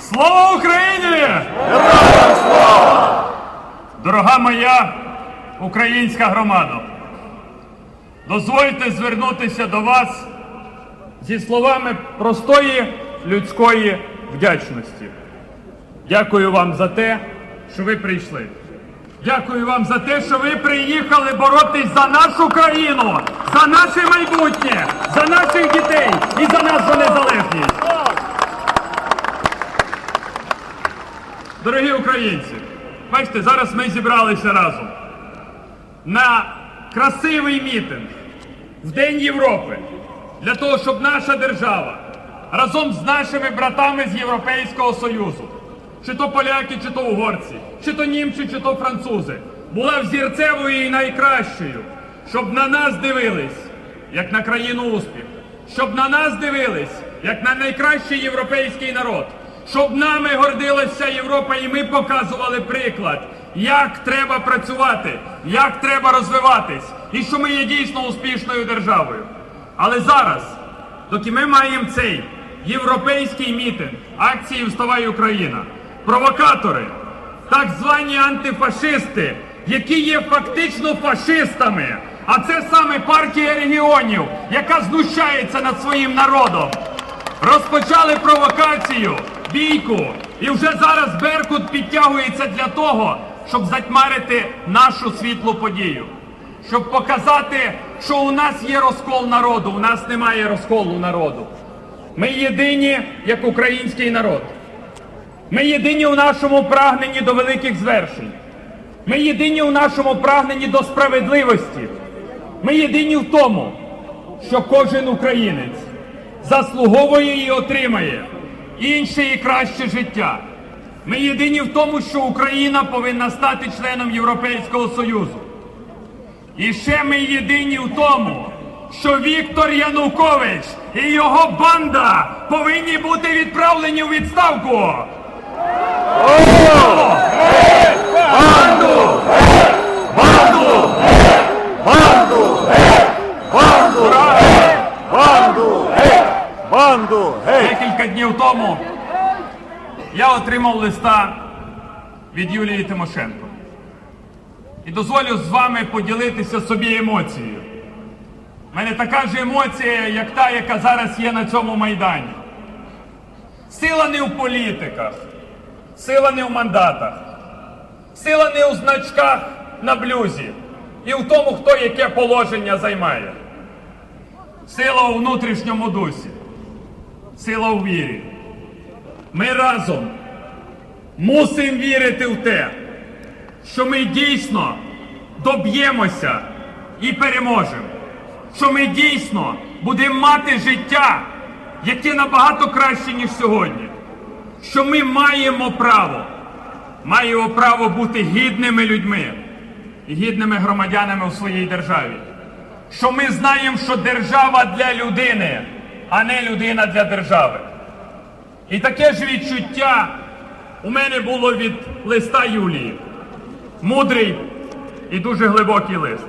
Слава Україні! Дорога моя українська громада, дозвольте звернутися до вас зі словами простої людської вдячності. Дякую вам за те, що ви прийшли. Дякую вам за те, що ви приїхали боротись за нашу країну, за наше майбутнє, за наших дітей і за нашу незалежність. Дорогі українці, бачите, зараз ми зібралися разом на красивий мітинг в День Європи для того, щоб наша держава разом з нашими братами з Європейського Союзу, чи то поляки, чи то угорці, чи то німці, чи то французи, була взірцевою і найкращою, щоб на нас дивились як на країну успіх, щоб на нас дивились як на найкращий європейський народ, щоб нами гордилася Європа, і ми показували приклад, як треба працювати, як треба розвиватись, і що ми є дійсно успішною державою. Але зараз, доки ми маємо цей європейський мітинг акції Вставай Україна, провокатори, так звані антифашисти, які є фактично фашистами. А це саме партія регіонів, яка знущається над своїм народом. Розпочали провокацію, бійку, і вже зараз Беркут підтягується для того, щоб затьмарити нашу світлу подію, щоб показати, що у нас є розкол народу, у нас немає розколу народу. Ми єдині як український народ. Ми єдині у нашому прагненні до великих звершень. Ми єдині у нашому прагненні до справедливості. Ми єдині в тому, що кожен українець заслуговує і отримає інше і краще життя. Ми єдині в тому, що Україна повинна стати членом Європейського Союзу. І ще ми єдині в тому, що Віктор Янукович і його банда повинні бути відправлені у відставку. Декілька днів тому я отримав листа від Юлії Тимошенко. І дозволю з вами поділитися собі емоцією. У мене така ж емоція, як та, яка зараз є на цьому майдані. Сила не в політиках, сила не в мандатах, сила не у значках на блюзі і в тому, хто яке положення займає. Сила у внутрішньому дусі, сила у вірі. Ми разом мусимо вірити в те, що ми дійсно доб'ємося і переможемо. Що ми дійсно будемо мати життя, яке набагато краще, ніж сьогодні. Що ми маємо право, маємо право бути гідними людьми і гідними громадянами у своїй державі що ми знаємо, що держава для людини, а не людина для держави. І таке ж відчуття у мене було від листа Юлії. Мудрий і дуже глибокий лист.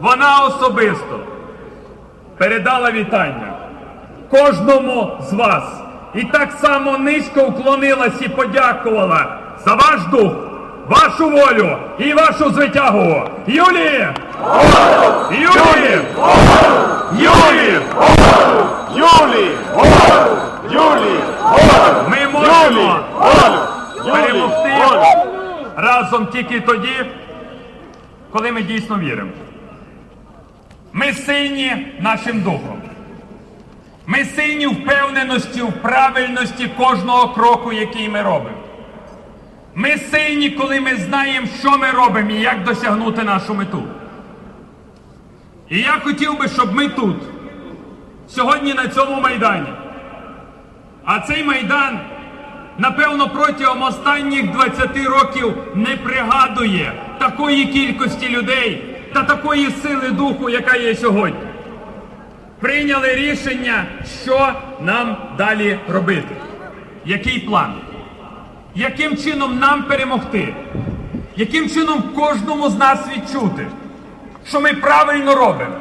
Вона особисто передала вітання кожному з вас. І так само низько вклонилась і подякувала за ваш дух, вашу волю і вашу звитягу. Юлії! Юлії! Юлі! Волю! Юлі! Волю! Ми Юлі! можемо Волю! перемогти Юлі! Волю! разом тільки тоді, коли ми дійсно віримо. Ми сильні нашим духом. Ми сильні впевненості в правильності кожного кроку, який ми робимо. Ми сильні, коли ми знаємо, що ми робимо і як досягнути нашу мету. І я хотів би, щоб ми тут, сьогодні на цьому майдані, а цей майдан, напевно, протягом останніх 20 років не пригадує такої кількості людей та такої сили духу, яка є сьогодні. Прийняли рішення, що нам далі робити. Який план? Яким чином нам перемогти? Яким чином кожному з нас відчути, що ми правильно робимо?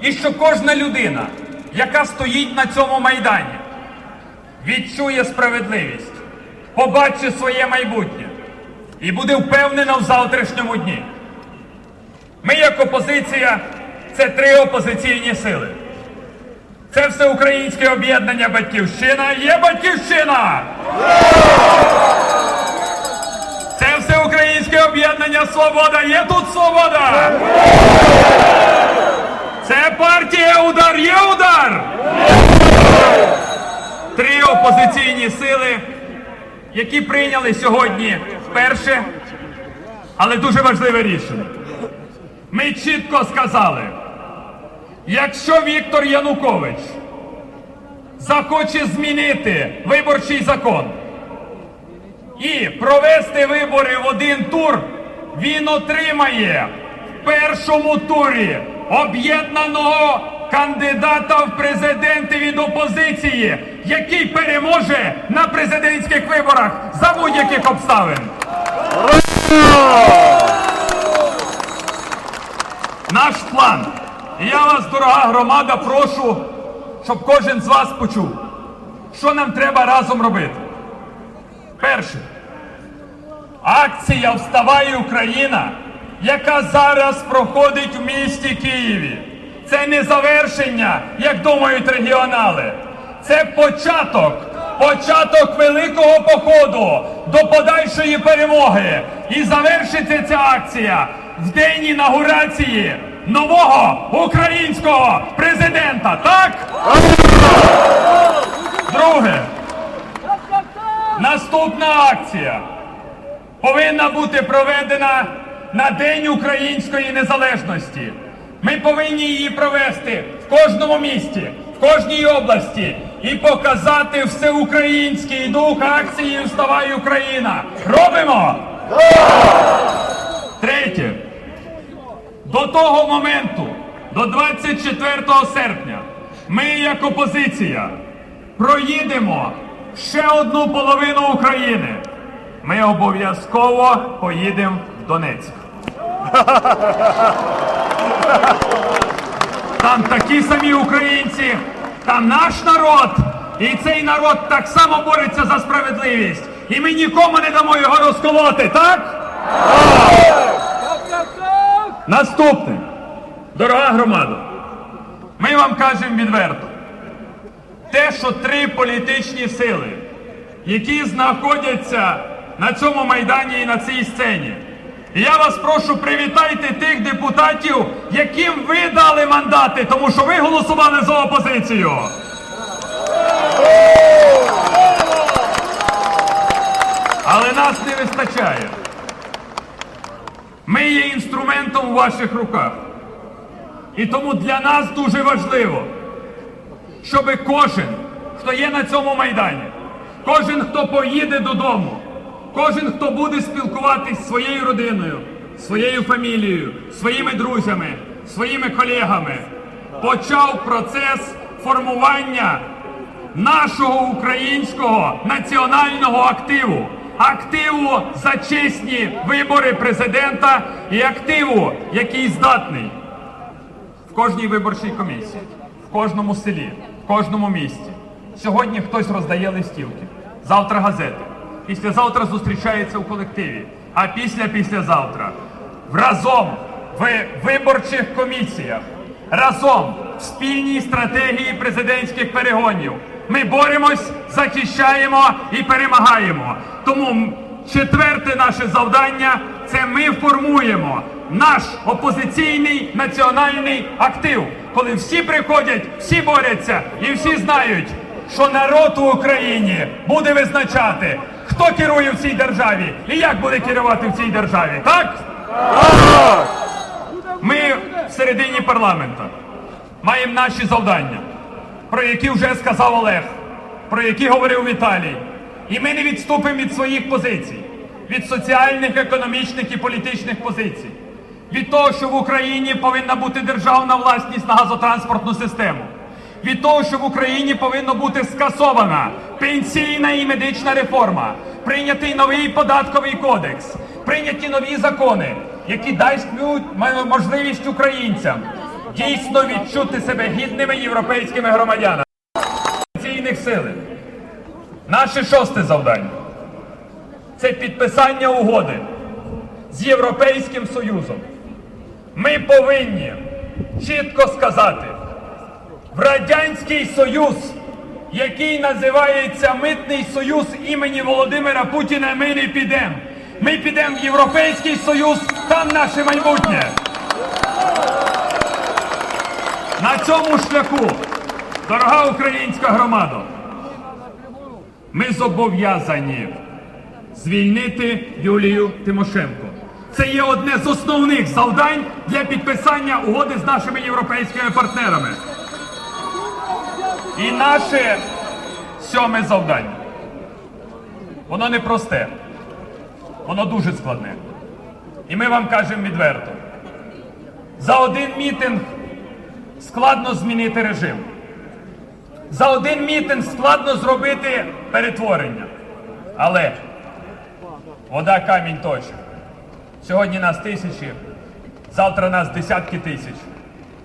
І що кожна людина, яка стоїть на цьому майдані, відчує справедливість, побачить своє майбутнє і буде впевнена в завтрашньому дні. Ми, як опозиція, це три опозиційні сили. Це всеукраїнське об'єднання Батьківщина. Є Батьківщина! Це всеукраїнське об'єднання Свобода. Є тут свобода! Це партія удар, є удар! Три опозиційні сили, які прийняли сьогодні вперше, але дуже важливе рішення. Ми чітко сказали, якщо Віктор Янукович захоче змінити виборчий закон і провести вибори в один тур, він отримає в першому турі об'єднаного кандидата в президенти від опозиції, який переможе на президентських виборах за будь-яких обставин. Наш план. І я вас, дорога громада, прошу, щоб кожен з вас почув, що нам треба разом робити. Перше. Акція Вставай Україна, яка зараз проходить в місті Києві. Це не завершення, як думають регіонали. Це початок, початок великого походу до подальшої перемоги. І завершиться ця акція в день інаугурації нового українського президента. Так? Друге. Наступна акція повинна бути проведена на День української незалежності. Ми повинні її провести в кожному місті, в кожній області і показати всеукраїнський дух акції Вставай Україна. Робимо! Третє. До того моменту, до 24 серпня, ми як опозиція проїдемо ще одну половину України. Ми обов'язково поїдемо в Донецьк. Там такі самі українці, там наш народ, і цей народ так само бореться за справедливість. І ми нікому не дамо його розколоти, так? Наступне. Дорога громада, ми вам кажемо відверто. Те, що три політичні сили, які знаходяться на цьому майдані і на цій сцені. Я вас прошу, привітайте тих депутатів, яким ви дали мандати, тому що ви голосували за опозицію. Але нас не вистачає. Ми є інструментом у ваших руках. І тому для нас дуже важливо, щоб кожен, хто є на цьому майдані, кожен, хто поїде додому, кожен, хто буде спілкуватись своєю родиною, своєю фамілією, своїми друзями, своїми колегами, почав процес формування нашого українського національного активу. Активу за чесні вибори президента і активу, який здатний в кожній виборчій комісії, в кожному селі, в кожному місті. Сьогодні хтось роздає листівки, завтра газети. Післязавтра зустрічається у колективі, а після післязавтра разом в виборчих комісіях, разом в спільній стратегії президентських перегонів. Ми боремось, захищаємо і перемагаємо. Тому четверте наше завдання це ми формуємо наш опозиційний національний актив, коли всі приходять, всі борються і всі знають, що народ у Україні буде визначати, хто керує в цій державі і як буде керувати в цій державі. Так? Ми в середині парламента маємо наші завдання, про які вже сказав Олег, про які говорив Віталій. І ми не відступимо від своїх позицій, від соціальних, економічних і політичних позицій, від того, що в Україні повинна бути державна власність на газотранспортну систему, від того, що в Україні повинна бути скасована пенсійна і медична реформа, прийнятий новий податковий кодекс, прийняті нові закони, які дасть можливість українцям дійсно відчути себе гідними європейськими громадянами. Ційних сили. Наше шосте завдання це підписання угоди з Європейським Союзом. Ми повинні чітко сказати, в Радянський Союз, який називається Митний Союз імені Володимира Путіна, ми не підемо. Ми підемо в Європейський Союз, там наше майбутнє. На цьому шляху, дорога українська громада, ми зобов'язані звільнити Юлію Тимошенко. Це є одне з основних завдань для підписання угоди з нашими європейськими партнерами. І наше сьоме завдання. Воно не просте, воно дуже складне. І ми вам кажемо відверто: за один мітинг складно змінити режим. За один мітинг складно зробити перетворення. Але вода камінь точить. Сьогодні нас тисячі, завтра нас десятки тисяч,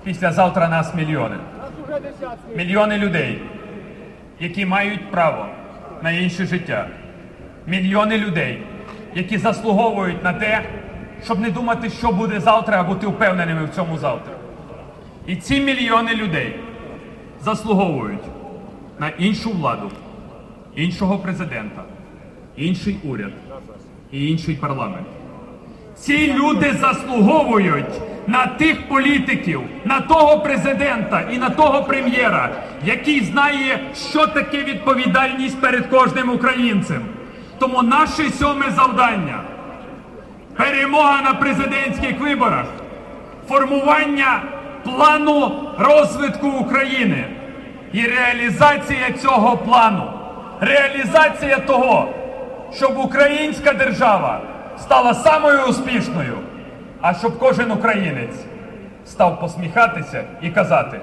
післязавтра нас мільйони. Мільйони людей, які мають право на інше життя. Мільйони людей, які заслуговують на те, щоб не думати, що буде завтра, а бути впевненими в цьому завтра. І ці мільйони людей заслуговують на іншу владу, іншого президента, інший уряд і інший парламент. Ці люди заслуговують на тих політиків, на того президента і на того прем'єра, який знає, що таке відповідальність перед кожним українцем. Тому наше сьоме завдання перемога на президентських виборах, формування плану розвитку України і реалізація цього плану, реалізація того, щоб українська держава стала самою успішною, а щоб кожен українець став посміхатися і казати: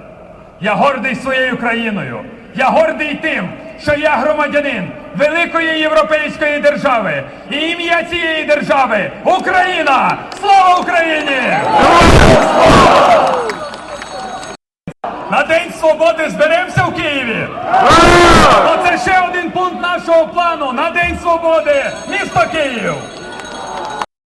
Я гордий своєю країною, я гордий тим, що я громадянин великої європейської держави. І ім'я цієї держави Україна! Слава Україні! На День Свободи зберемося в Києві. Оце ще один пункт нашого плану на День Свободи. Місто Київ.